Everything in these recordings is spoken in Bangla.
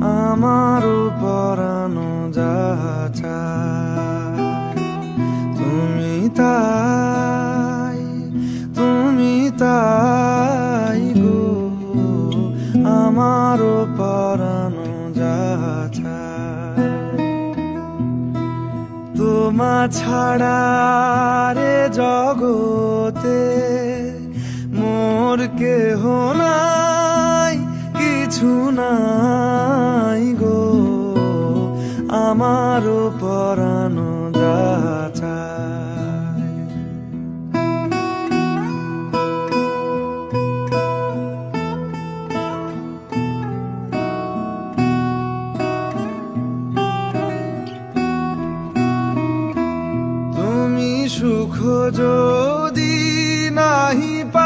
আমারও পরানো যাহা চায় তুমি তাই তুমি তাই গো। আমারও পরানো যাহা তোমা ছাড়া রে জগতে মোর কেহ নাই, কিছু গো আমারও পরানো চায় তুমি সুখ যদি নাহি পাও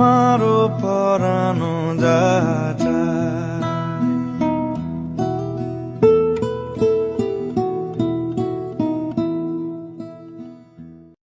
আমারও পরানো যা